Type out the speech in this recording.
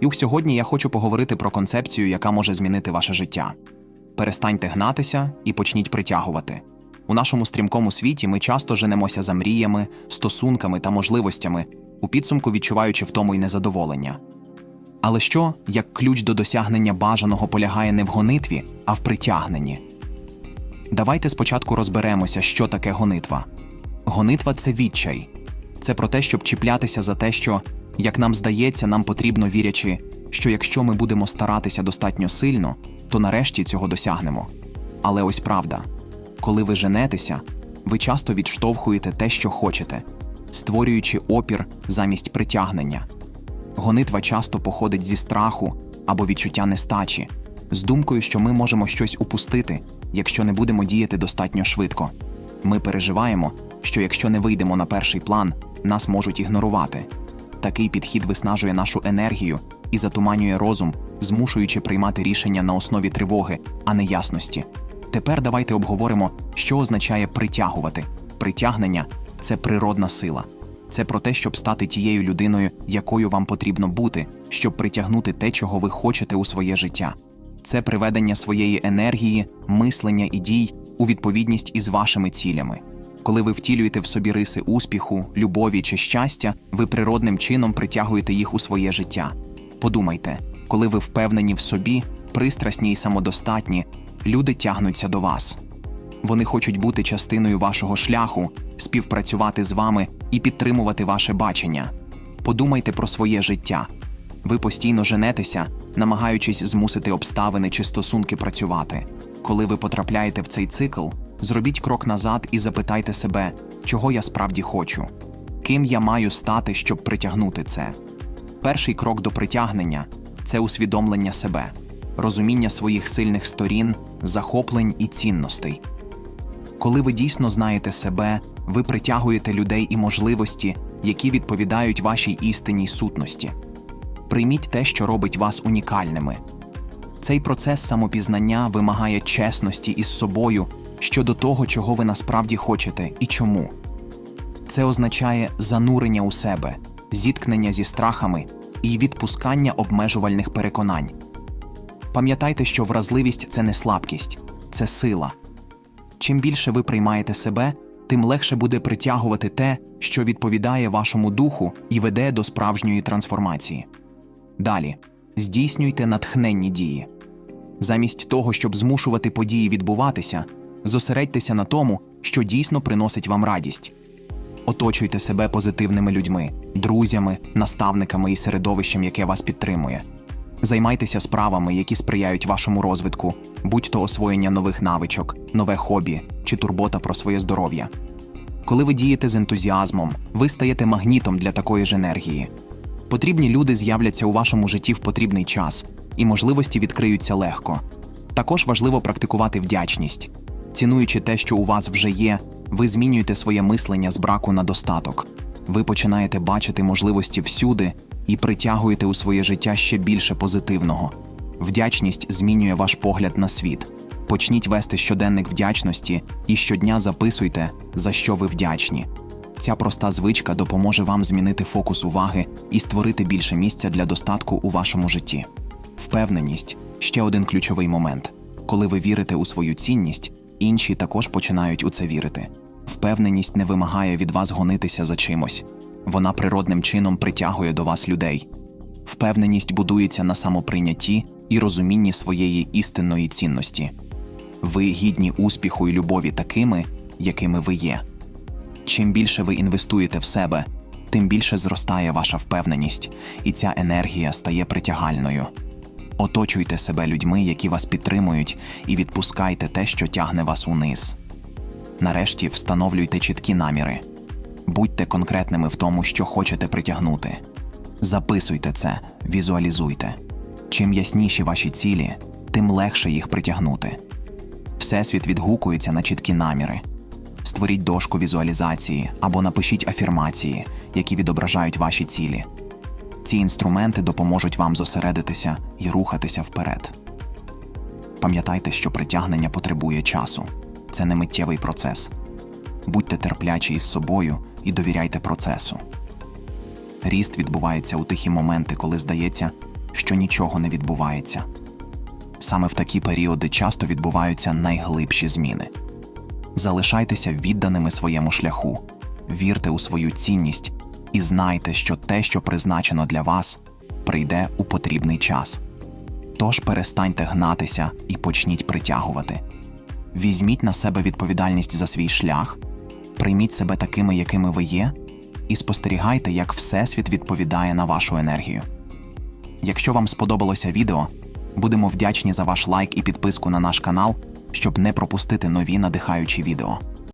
І сьогодні я хочу поговорити про концепцію, яка може змінити ваше життя. Перестаньте гнатися і почніть притягувати. У нашому стрімкому світі ми часто женемося за мріями, стосунками та можливостями, у підсумку відчуваючи втому й незадоволення. Але що, як ключ до досягнення бажаного полягає не в гонитві, а в притягненні? Давайте спочатку розберемося, що таке гонитва. Гонитва це відчай. Це про те, щоб чіплятися за те, що, як нам здається, нам потрібно вірячи, що якщо ми будемо старатися достатньо сильно, то нарешті цього досягнемо. Але ось правда: коли ви женетеся, ви часто відштовхуєте те, що хочете, створюючи опір замість притягнення. Гонитва часто походить зі страху або відчуття нестачі, з думкою, що ми можемо щось упустити, якщо не будемо діяти достатньо швидко. Ми переживаємо, що якщо не вийдемо на перший план, нас можуть ігнорувати. Такий підхід виснажує нашу енергію і затуманює розум, змушуючи приймати рішення на основі тривоги, а не ясності. Тепер давайте обговоримо, що означає притягувати. Притягнення це природна сила. Це про те, щоб стати тією людиною, якою вам потрібно бути, щоб притягнути те, чого ви хочете у своє життя. Це приведення своєї енергії, мислення і дій у відповідність із вашими цілями. Коли ви втілюєте в собі риси успіху, любові чи щастя, ви природним чином притягуєте їх у своє життя. Подумайте, коли ви впевнені в собі, пристрасні і самодостатні, люди тягнуться до вас. Вони хочуть бути частиною вашого шляху, співпрацювати з вами і підтримувати ваше бачення. Подумайте про своє життя. Ви постійно женетеся, намагаючись змусити обставини чи стосунки працювати. Коли ви потрапляєте в цей цикл, зробіть крок назад і запитайте себе, чого я справді хочу, ким я маю стати, щоб притягнути це. Перший крок до притягнення це усвідомлення себе, розуміння своїх сильних сторін, захоплень і цінностей. Коли ви дійсно знаєте себе, ви притягуєте людей і можливості, які відповідають вашій істинній сутності. Прийміть те, що робить вас унікальними. Цей процес самопізнання вимагає чесності із собою щодо того, чого ви насправді хочете і чому. Це означає занурення у себе, зіткнення зі страхами і відпускання обмежувальних переконань. Пам'ятайте, що вразливість це не слабкість, це сила. Чим більше ви приймаєте себе, тим легше буде притягувати те, що відповідає вашому духу і веде до справжньої трансформації. Далі здійснюйте натхненні дії. Замість того, щоб змушувати події відбуватися, зосередьтеся на тому, що дійсно приносить вам радість. Оточуйте себе позитивними людьми, друзями, наставниками і середовищем, яке вас підтримує. Займайтеся справами, які сприяють вашому розвитку, будь то освоєння нових навичок, нове хобі чи турбота про своє здоров'я. Коли ви дієте з ентузіазмом, ви стаєте магнітом для такої ж енергії. Потрібні люди з'являться у вашому житті в потрібний час, і можливості відкриються легко. Також важливо практикувати вдячність. Цінуючи те, що у вас вже є, ви змінюєте своє мислення з браку на достаток. Ви починаєте бачити можливості всюди і притягуєте у своє життя ще більше позитивного. Вдячність змінює ваш погляд на світ. Почніть вести щоденник вдячності і щодня записуйте, за що ви вдячні. Ця проста звичка допоможе вам змінити фокус уваги і створити більше місця для достатку у вашому житті. Впевненість ще один ключовий момент. Коли ви вірите у свою цінність, інші також починають у це вірити. Впевненість не вимагає від вас гонитися за чимось, вона природним чином притягує до вас людей. Впевненість будується на самоприйнятті і розумінні своєї істинної цінності. Ви гідні успіху і любові такими, якими ви є. Чим більше ви інвестуєте в себе, тим більше зростає ваша впевненість, і ця енергія стає притягальною. Оточуйте себе людьми, які вас підтримують, і відпускайте те, що тягне вас униз. Нарешті встановлюйте чіткі наміри. Будьте конкретними в тому, що хочете притягнути. Записуйте це, візуалізуйте. Чим ясніші ваші цілі, тим легше їх притягнути. Всесвіт відгукується на чіткі наміри. Створіть дошку візуалізації або напишіть афірмації, які відображають ваші цілі. Ці інструменти допоможуть вам зосередитися і рухатися вперед. Пам'ятайте, що притягнення потребує часу. Це не миттєвий процес. Будьте терплячі із собою і довіряйте процесу. Ріст відбувається у тихі моменти, коли здається, що нічого не відбувається. Саме в такі періоди часто відбуваються найглибші зміни. Залишайтеся відданими своєму шляху, вірте у свою цінність і знайте, що те, що призначено для вас, прийде у потрібний час. Тож перестаньте гнатися і почніть притягувати. Візьміть на себе відповідальність за свій шлях, прийміть себе такими, якими ви є, і спостерігайте, як Всесвіт відповідає на вашу енергію. Якщо вам сподобалося відео, будемо вдячні за ваш лайк і підписку на наш канал, щоб не пропустити нові надихаючі відео.